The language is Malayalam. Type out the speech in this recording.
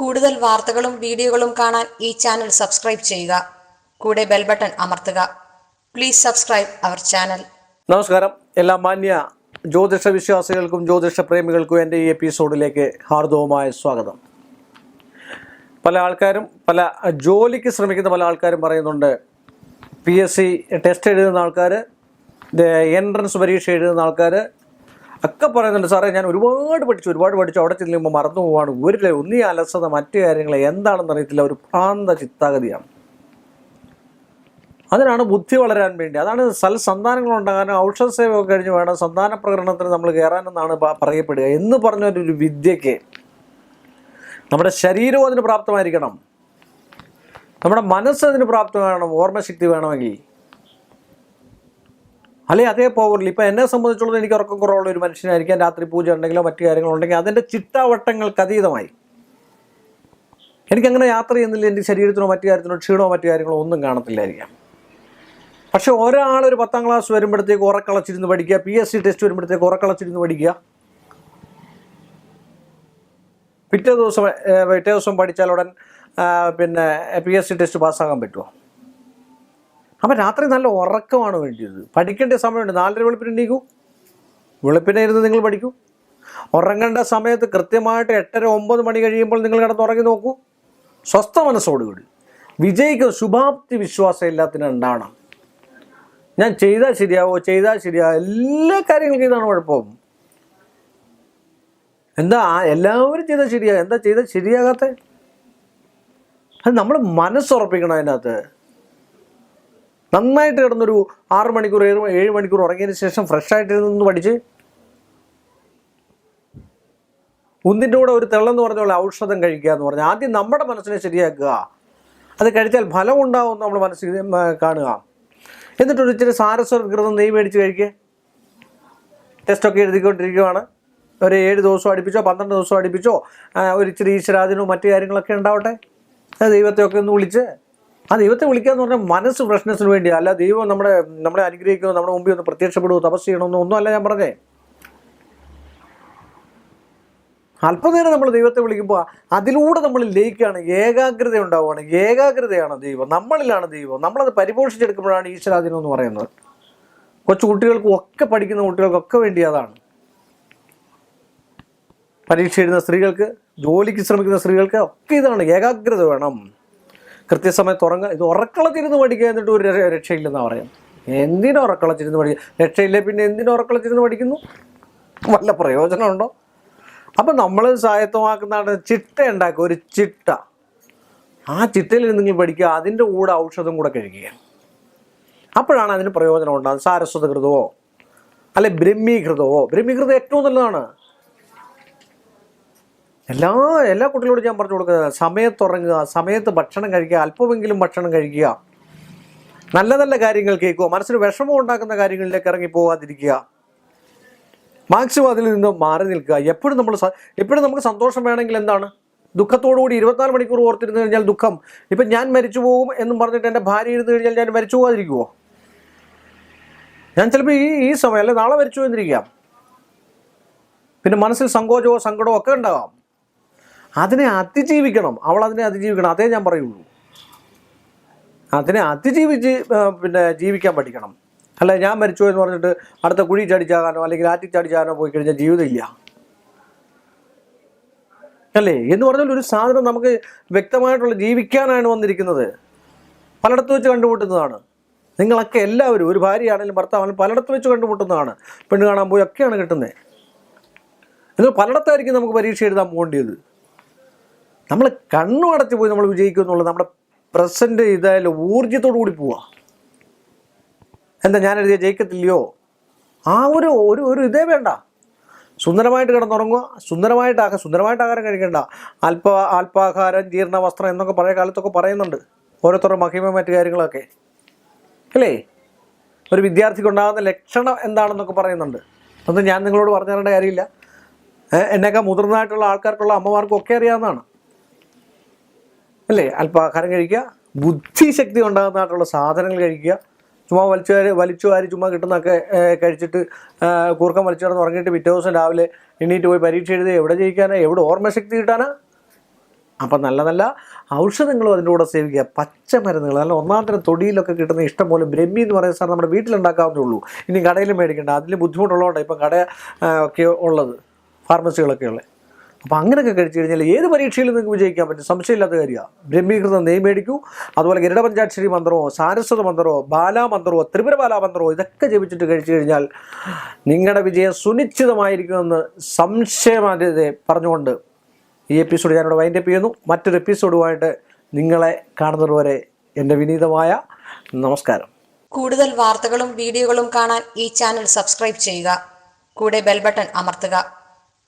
കൂടുതൽ വാർത്തകളും വീഡിയോകളും കാണാൻ ഈ ചാനൽ സബ്സ്ക്രൈബ് ചെയ്യുക. കൂടെ ബെൽ ബട്ടൺ അമർത്തുക. Please subscribe our channel. നമസ്കാരം. എല്ലാ മാന്യ ജ്യോതിഷ വിശ്വാസികൾക്കും ജ്യോതിഷ പ്രേമികൾക്കും എന്റെ ഈ എപ്പിസോഡിലേക്ക് ഹാർദവുമായ സ്വാഗതം. പല ആൾക്കാരും പല ജോലിക്ക് ശ്രമിക്കുന്ന പല ആൾക്കാരും പറയുന്നുണ്ട് പി എസ് സി ടെസ്റ്റ് എഴുതുന്ന ആൾക്കാർ എൻട്രൻസ് പരീക്ഷ എഴുതുന്ന ആൾക്കാർ ഒക്കെ പറയുന്നുണ്ട് സാറേ ഞാൻ ഒരുപാട് പഠിച്ചു ഒരുപാട് പഠിച്ചു. അവിടെ ചെല്ലുമ്പോൾ മറന്നു പോവാണ്. ഒരു ഒന്നീ അലസത മറ്റു കാര്യങ്ങൾ എന്താണെന്ന് അറിയത്തില്ല. ഒരു ഭ്രാന്ത ചിത്താഗതിയാണ്. അതിനാണ് ബുദ്ധി വളരാൻ വേണ്ടി. അതാണ് സൽസന്താനങ്ങൾ ഉണ്ടാകാനും ഔഷധ സേവയൊക്കെ കഴിഞ്ഞ് വേണം. സന്താന പ്രകടനത്തിന് നമ്മൾ കയറാനെന്നാണ് പറയപ്പെടുക. എന്ന് പറഞ്ഞ ഒരു വിദ്യയ്ക്ക് നമ്മുടെ ശരീരവും അതിന് പ്രാപ്തമായിരിക്കണം. നമ്മുടെ മനസ്സ് അതിന് പ്രാപ്തമാകണം. ഓർമ്മശക്തി വേണമെങ്കിൽ. അല്ലെ അതേ പോകില്ല ഇപ്പം എന്നെ സംബന്ധിച്ചുള്ളത് എനിക്ക് ഉറക്കം കുറവുള്ള ഒരു മനുഷ്യനായിരിക്കാം. രാത്രി പൂജ ഉണ്ടെങ്കിലോ മറ്റു കാര്യങ്ങളോ ഉണ്ടെങ്കിൽ അതിന്റെ ചിട്ടാവട്ടങ്ങൾക്ക് അതീതമായി. എനിക്കങ്ങനെ യാത്ര ചെയ്യുന്നില്ല എന്റെ ശരീരത്തിനോ മറ്റു കാര്യത്തിനോ ക്ഷീണമോ മറ്റു കാര്യങ്ങളോ ഒന്നും കാണത്തില്ലായിരിക്കാം. പക്ഷെ ഒരാളൊരു പത്താം ക്ലാസ് വരുമ്പോഴത്തേക്ക് ഉറക്കളച്ചിരുന്ന് പഠിക്കുക പി എസ് സി ടെസ്റ്റ് വരുമ്പോഴത്തേക്ക് ഉറക്കളച്ചിരുന്ന് പഠിക്കുക. പിറ്റേ ദിവസം പിറ്റേ ദിവസം പഠിച്ചാൽ ഉടൻ പിന്നെ പി എസ് സി ടെസ്റ്റ് പാസ്സാകാൻ പറ്റുമോ? അപ്പം രാത്രി നല്ല ഉറക്കമാണ് വേണ്ടിയത്. പഠിക്കേണ്ട സമയമുണ്ട്. നാലര വെളുപ്പിന് എണീക്കൂ. വെളുപ്പിനെ ഇരുന്ന് നിങ്ങൾ പഠിക്കൂ. ഉറങ്ങേണ്ട സമയത്ത് കൃത്യമായിട്ട് എട്ടര ഒമ്പത് മണി കഴിയുമ്പോൾ നിങ്ങൾ കിടന്ന് ഉറങ്ങി നോക്കൂ. സ്വസ്ഥ മനസ്സോടുകൂടി വിജയിക്കും. ശുഭാപ്തി വിശ്വാസം എല്ലാത്തിനും ഉണ്ടാവണം. ഞാൻ ചെയ്താൽ ശരിയാവോ? ചെയ്താൽ ശരിയാവോ? എല്ലാ കാര്യങ്ങൾക്കും ഇതാണ് കുഴപ്പം. എന്താ എല്ലാവരും ചെയ്താൽ ശരിയാ? എന്താ ചെയ്താൽ ശരിയാകാത്ത? അത് നമ്മൾ മനസ്സുറപ്പിക്കണം അതിനകത്ത്. നന്നായിട്ട് കിടന്നൊരു ആറ് മണിക്കൂർ ഏഴ് ഏഴ് മണിക്കൂർ ഉറങ്ങിയതിന് ശേഷം ഫ്രഷ് ആയിട്ട് പഠിച്ച്. ഉന്തിന്റെ കൂടെ ഒരു തെള്ളെന്ന് പറഞ്ഞ പോലെ ഔഷധം കഴിക്കുക എന്ന് പറഞ്ഞാൽ ആദ്യം നമ്മുടെ മനസ്സിനെ ശരിയാക്കുക. അത് കഴിച്ചാൽ ഫലം ഉണ്ടാവും നമ്മൾ മനസ്സിൽ കാണുക. എന്നിട്ട് ഒരു ഇച്ചിരി സാരസ്വരകൃതം നെയ് മേടിച്ച് കഴിക്കുക ടെസ്റ്റൊക്കെ എഴുതിക്കൊണ്ടിരിക്കുകയാണ് ഒരു ഏഴ് ദിവസം അടുപ്പിച്ചോ പന്ത്രണ്ട് ദിവസം അടുപ്പിച്ചോ ഒരു ഇച്ചിരി ഈശ്വരാധീനവും മറ്റു കാര്യങ്ങളൊക്കെ ഉണ്ടാവട്ടെ. ദൈവത്തെയൊക്കെ ഒന്ന് വിളിച്ച് ആ ദൈവത്തെ വിളിക്കുക എന്ന് പറഞ്ഞാൽ മനസ്സ് ഫ്രഷ്നെസ്സിന് വേണ്ടി അല്ല ദൈവം നമ്മുടെ നമ്മളെ അനുഗ്രഹിക്കുമോ നമ്മുടെ മുമ്പിൽ ഒന്ന് പ്രത്യക്ഷപ്പെടുമോ തപസ് ചെയ്യണമെന്നോ ഒന്നും അല്ല ഞാൻ പറഞ്ഞേ. അല്പനേരം നമ്മൾ ദൈവത്തെ വിളിക്കുമ്പോൾ അതിലൂടെ നമ്മൾ ലയിക്കുകയാണ്. ഏകാഗ്രത ഉണ്ടാവുകയാണ്. ഏകാഗ്രതയാണ് ദൈവം. നമ്മളിലാണ് ദൈവം. നമ്മളത് പരിപോഷിച്ചെടുക്കുമ്പോഴാണ് ഈശ്വരാധീനം എന്ന് പറയുന്നത്. കൊച്ചു കുട്ടികൾക്കും ഒക്കെ പഠിക്കുന്ന കുട്ടികൾക്കൊക്കെ വേണ്ടി അതാണ്. പരീക്ഷ എഴുതുന്ന സ്ത്രീകൾക്ക് ജോലിക്ക് ശ്രമിക്കുന്ന സ്ത്രീകൾക്ക് ഒക്കെ ഇതാണ് ഏകാഗ്രത വേണം. കൃത്യസമയത്ത് ഉറങ്ങുക ഇത് ഉറക്കളത്തിരുന്ന് പഠിക്കുക എന്നിട്ട് ഒരു രക്ഷ- രക്ഷയില്ലെന്നാണ് പറയാം. എന്തിനാ ഉറക്കളത്തിരുന്ന് പഠിക്കുക രക്ഷയില്ലേ പിന്നെ എന്തിനാ ഉറക്കളത്തിരുന്ന് പഠിക്കുന്നു? വല്ല പ്രയോജനമുണ്ടോ? അപ്പം നമ്മൾ സ്വായത്തമാക്കുന്നതാണ് ചിട്ട ഉണ്ടാക്കുക ഒരു ചിട്ട. ആ ചിട്ടയിൽ നിങ്ങൾ പഠിക്കുക അതിന്റെ കൂടെ ഔഷധം കൂടെ കഴിക്കുക. അപ്പോഴാണ് അതിന് പ്രയോജനം ഉണ്ടാകുന്നത് സാരസ്വതകൃതമോ അല്ലെ ബ്രഹ്മീകൃതമോ ബ്രഹ്മീകൃതം ഏറ്റവും നല്ലതാണ്. എല്ലാ എല്ലാ കുട്ടികളോടും ഞാൻ പറഞ്ഞു കൊടുക്കുക സമയത്തുറങ്ങുക സമയത്ത് ഭക്ഷണം കഴിക്കുക അല്പമെങ്കിലും ഭക്ഷണം കഴിക്കുക. നല്ല നല്ല കാര്യങ്ങൾ കേൾക്കുക മനസ്സിന് വിഷമം ഉണ്ടാക്കുന്ന കാര്യങ്ങളിലേക്ക് ഇറങ്ങി പോകാതിരിക്കുക മാക്സിമം അതിൽ നിന്ന് മാറി നിൽക്കുക. എപ്പോഴും നമ്മൾ എപ്പോഴും നമുക്ക് സന്തോഷം വേണമെങ്കിൽ എന്താണ്? ദുഃഖത്തോടുകൂടി ഇരുപത്തിനാല് മണിക്കൂർ ഓർത്തിരുന്നു കഴിഞ്ഞാൽ ദുഃഖം. ഇപ്പം ഞാൻ മരിച്ചു പോകും എന്നും പറഞ്ഞിട്ട് എന്റെ ഭാര്യ ഇരുന്ന് കഴിഞ്ഞാൽ ഞാൻ മരിച്ചു പോകാതിരിക്കുമോ ഞാൻ ചിലപ്പോൾ ഈ ഈ സമയം അല്ലെ നാളെ മരിച്ചു എന്നിരിക്കാം പിന്നെ മനസ്സിൽ സങ്കോചമോ സങ്കടമോ ഒക്കെ ഉണ്ടാകാം അതിനെ അതിജീവിക്കണം. അവൾ അതിനെ അതിജീവിക്കണം. അതേ ഞാൻ പറയുള്ളൂ. അതിനെ അതിജീവിച്ച് പിന്നെ ജീവിക്കാൻ പഠിക്കണം. അല്ല? ഞാൻ മരിച്ചു എന്ന് പറഞ്ഞിട്ട് അടുത്ത കുഴി ചാടിച്ചാകാനോ അല്ലെങ്കിൽ ആറ്റി ചാടിച്ചാകാനോ പോയി കഴിഞ്ഞാൽ ജീവിതമില്ല. അല്ലേ? എന്ന് പറഞ്ഞാൽ ഒരു സാധനം നമുക്ക് വ്യക്തമായിട്ടുള്ള ജീവിക്കാനാണ് വന്നിരിക്കുന്നത്. പലയിടത്ത് വെച്ച് കണ്ടുമുട്ടുന്നതാണ്. നിങ്ങളൊക്കെ എല്ലാവരും ഒരു ഭാര്യയാണെങ്കിലും ഭർത്താവാണെങ്കിലും പലയിടത്ത് വെച്ച് കണ്ടുമുട്ടുന്നതാണ്. പെണ്ണ് കാണാൻ പോയി ഒക്കെയാണ് കിട്ടുന്നത്. എന്നാൽ പലയിടത്തായിരിക്കും നമുക്ക് പരീക്ഷ എഴുതാൻ പോകേണ്ടത് നമ്മൾ കണ്ണു അടച്ചു പോയി നമ്മൾ വിജയിക്കും എന്നുള്ളത് നമ്മുടെ പ്രസന്റ് ഇതായാലും ഊർജത്തോടു കൂടി പോവാ. എന്താ ഞാൻ എഴുതിയ ജയിക്കത്തില്ലയോ? ആ ഒരു ഒരു ഒരു ഇതേ വേണ്ട. സുന്ദരമായിട്ട് കിടന്നുറങ്ങുക സുന്ദരമായിട്ട് ആഹാരം സുന്ദരമായിട്ട് ആഹാരം കഴിക്കേണ്ട. അല്പ അല്പാഹാരം ജീർണ വസ്ത്രം എന്നൊക്കെ പഴയ കാലത്തൊക്കെ പറയുന്നുണ്ട്. ഓരോരുത്തരുടെ മഹിമ മറ്റു കാര്യങ്ങളൊക്കെ. അല്ലേ? ഒരു വിദ്യാർത്ഥിക്ക് ഉണ്ടാകുന്ന ലക്ഷണം എന്താണെന്നൊക്കെ പറയുന്നുണ്ട്. അതൊന്നും ഞാൻ നിങ്ങളോട് പറഞ്ഞു തരേണ്ട കാര്യമില്ല എന്നേക്കാൾ മുതിർന്നതായിട്ടുള്ള ആൾക്കാർക്കുള്ള അമ്മമാർക്കും ഒക്കെ അറിയാവുന്നതാണ്. അല്ലേ? അല്പാഹാരം കഴിക്കുക ബുദ്ധിശക്തി ഉണ്ടാകുന്നതായിട്ടുള്ള സാധനങ്ങൾ കഴിക്കുക. ചുമ്മാ വലിച്ചു വാരി വലിച്ചു വാരി ചുമ്മാ കിട്ടുന്നതൊക്കെ കഴിച്ചിട്ട് കൂർക്കം വലിച്ചു കിടന്ന് ഉറങ്ങിയിട്ട് പിറ്റേ ദിവസം രാവിലെ എണീറ്റ് പോയി പരീക്ഷ എഴുതി എവിടെ ജയിക്കാനാ എവിടെ ഓർമ്മശക്തി കിട്ടാനാ? അപ്പം നല്ല നല്ല ഔഷധങ്ങളും അതിന്റെ കൂടെ സേവിക്കുക. പച്ചമരുന്നുകൾ നല്ല ഒന്നാം തരം തൊടിയിലൊക്കെ കിട്ടുന്ന ഇഷ്ടം പോലെ ബ്രഹ്മി എന്ന് പറയുന്ന സാധനം നമ്മുടെ വീട്ടിലുണ്ടാക്കാവുന്നേ ഉള്ളൂ. ഇനി കടയിൽ മേടിക്കേണ്ട. അതിൽ ബുദ്ധിമുട്ടുള്ളതുകൊണ്ടാണ് ഇപ്പം കട ഒക്കെ ഉള്ളത് ഫാർമസികളൊക്കെ ഉള്ളത് അപ്പോൾ അങ്ങനെയൊക്കെ കഴിച്ചു കഴിഞ്ഞാൽ ഏത് പരീക്ഷയിലും നിങ്ങൾക്ക് വിജയിക്കാൻ പറ്റും? സംശയമില്ലാത്ത കാര്യമാണ് ബ്രഹ്മീകൃത നെയ് മേടിക്കൂ. അതുപോലെ ഗരുഡ പഞ്ചാക്ഷരി മന്ത്രമോ സാരസ്വത മന്ത്രമോ ബാലാ മന്ത്രമോ ത്രിപുര ബാലാ മന്ത്രമോ ഇതൊക്കെ ജപിച്ചിട്ട് കഴിച്ചു കഴിഞ്ഞാൽ നിങ്ങളുടെ വിജയം സുനിശ്ചിതമായിരിക്കുമെന്ന് സംശയമാതെ പറഞ്ഞുകൊണ്ട് ഈ എപ്പിസോഡ് ഞാനിവിടെ വൈൻഡപ്പ് ചെയ്യുന്നു. മറ്റൊരു എപ്പിസോഡുമായിട്ട് നിങ്ങളെ കാണുന്നതുവരെ എന്റെ വിനീതമായ നമസ്കാരം. കൂടുതൽ വാർത്തകളും വീഡിയോകളും കാണാൻ ഈ ചാനൽ സബ്സ്ക്രൈബ് ചെയ്യുക. കൂടെ ബെൽബട്ടൺ അമർത്തുക.